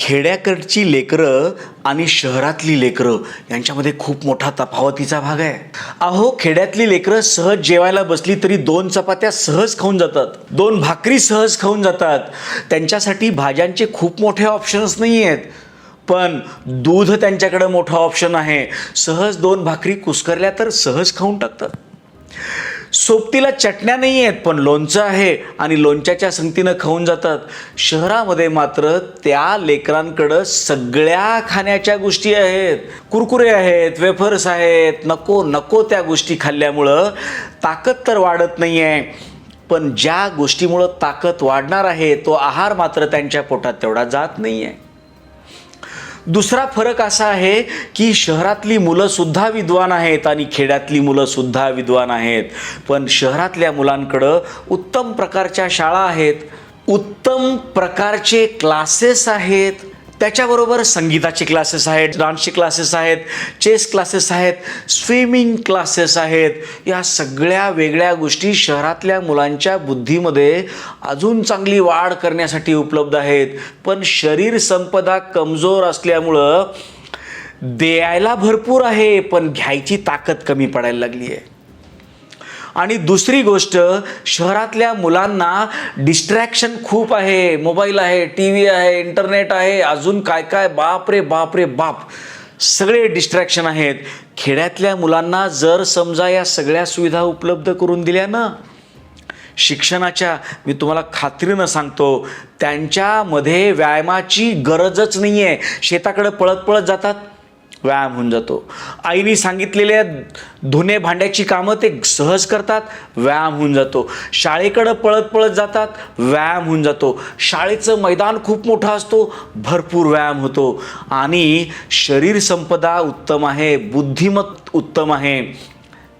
खेड्याकडची लेकरं आणि शहरातली लेकरं यांच्यामध्ये खूप मोठा तफावतीचा भाग आहे. अहो खेड्यातली लेकरं सहज जेवायला बसली तरी दोन चपात्या सहज खाऊन जातात. दोन भाकरी सहज खाऊन जातात. त्यांच्यासाठी भाज्यांचे खूप मोठे ऑप्शन्स नाही आहेत पण दूध त्यांच्याकडं मोठा ऑप्शन आहे. सहज दोन भाकरी कुस्करल्या तर सहज खाऊन टाकतात. सोबतीला चटण्या नाही आहेत पण लोणचं आहे आणि लोणच्याच्या संगतीनं खाऊन जातात. शहरामध्ये मात्र त्या लेकरांकडं सगळ्या खाण्याच्या गोष्टी आहेत. कुरकुरे आहेत वेफर्स आहेत. नको नको त्या गोष्टी खाल्ल्यामुळं ताकद तर वाढत नाही आहे पण ज्या गोष्टीमुळं ताकद वाढणार आहे तो आहार मात्र त्यांच्या पोटात तेवढा जात नाही आहे दुसरा फरक असा आहे की शहरातली मुलंसुद्धा विद्वान आहेत आणि खेड्यातली मुलंसुद्धा विद्वान आहेत. पण शहरातल्या मुलांकडं उत्तम प्रकारच्या शाळा आहेत उत्तम प्रकारचे क्लासेस आहेत त्याच्याबरोबर संगीताचे क्लासेस आहेत डान्सचे क्लासेस आहेत चेस क्लासेस आहेत स्विमिंग क्लासेस आहेत. या सगळ्या वेगळ्या गोष्टी शहरातल्या मुलांच्या बुद्धीमध्ये अजून चांगली वाढ करण्यासाठी उपलब्ध आहेत. पण शरीर संपदा कमजोर असल्यामुळं द्यायला भरपूर आहे पण घ्यायची ताकद कमी पडायला लागली आहे आणि दुसरी गोष्ट शहरातल्या मुलांना डिस्ट्रॅक्शन खूप आहे. मोबाईल आहे टी व्ही आहे इंटरनेट आहे अजून काय काय? बाप रे बाप. रे बाप सगळे डिस्ट्रॅक्शन आहेत. खेड्यातल्या मुलांना जर समजा या सगळ्या सुविधा उपलब्ध करून दिल्या ना शिक्षणाच्या मी तुम्हाला खात्रीनं सांगतो त्यांच्यामध्ये व्यायामाची गरजच नाही आहे शेताकडे पळत पळत जातात. व्यायाम होऊन जातो. आईने सांगितलेल्या धुणे भांड्याची कामं ते सहज करतात व्यायाम होऊन जातो. शाळेकडं पळत पळत जातात व्यायाम होऊन जातो. शाळेचं मैदान खूप मोठं असतो भरपूर व्यायाम होतो. आणि शरीर संपदा उत्तम आहे बुद्धिमत उत्तम आहे.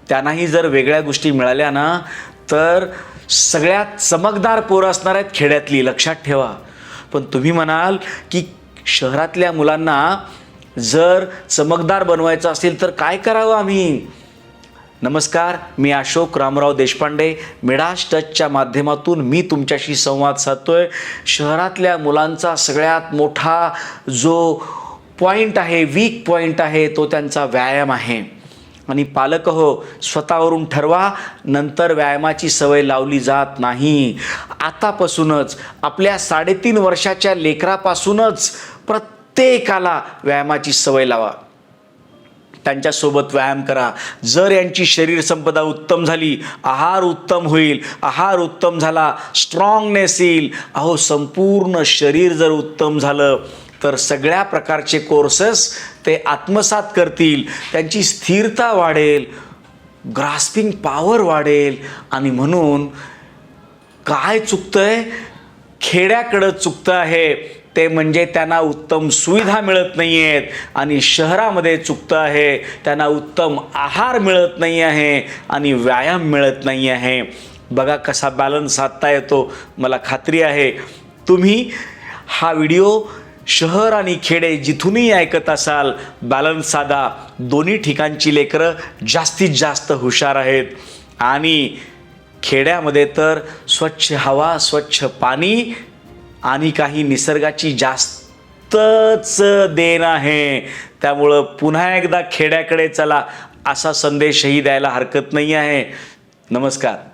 त्यांनाही जर वेगळ्या गोष्टी मिळाल्या ना तर सगळ्यात चमकदार पोरं असणार आहेत खेड्यातली लक्षात ठेवा. पण तुम्ही म्हणाल की शहरातल्या मुलांना जर चमकदार बनवायचं असेल तर काय करावं आम्ही? नमस्कार मी अशोक रामराव देशपांडे. मिडास टचच्या माध्यमातून मी तुमच्याशी संवाद साधतोय. शहरातल्या मुलांचा सगळ्यात मोठा जो पॉईंट आहे वीक पॉईंट आहे तो त्यांचा व्यायाम आहे. आणि पालक हो स्वतःवरून ठरवा नंतर व्यायामाची सवय लावली जात नाही. आतापासूनच आपल्या साडेतीन वर्षाच्या लेकरापासूनच प्रत्येकाला व्यायामाची सवय लावा. त्यांच्यासोबत व्यायाम करा. जर यांची शरीर संपदा उत्तम झाली आहार उत्तम होईल आहार उत्तम झाला स्ट्रॉंगनेस येईल अहो संपूर्ण शरीर जर उत्तम झालं तर सगळ्या प्रकारचे कोर्सेस ते आत्मसात करतील. त्यांची स्थिरता वाढेल ग्रास्पिंग पॉवर वाढेल आणि म्हणून काय चुकतं आहे खेड्याकडं चुकतं आहे. ते म्हणजे त्यांना उत्तम सुविधा मिळत नाही आहेत आणि शहरामध्ये चुकतं आहे. त्यांना उत्तम आहार मिळत नाही आहे आणि व्यायाम मिळत नाही आहे बघा कसा बॅलन्स साधता येतो. मला खात्री आहे. तुम्ही हा व्हिडिओ शहर आणि खेडे जिथूनही ऐकत असाल बॅलन्स साधा. दोन्ही ठिकाणची लेकरं जास्तीत जास्त हुशार आहेत. आणि खेड्यामध्ये तर स्वच्छ हवा स्वच्छ पाणी आणि काही निसर्गाची जास्तच देण आहे. त्यामुळं पुन्हा एकदा खेड्याकडे चला. असा संदेशही द्यायला हरकत नाही आहे. नमस्कार.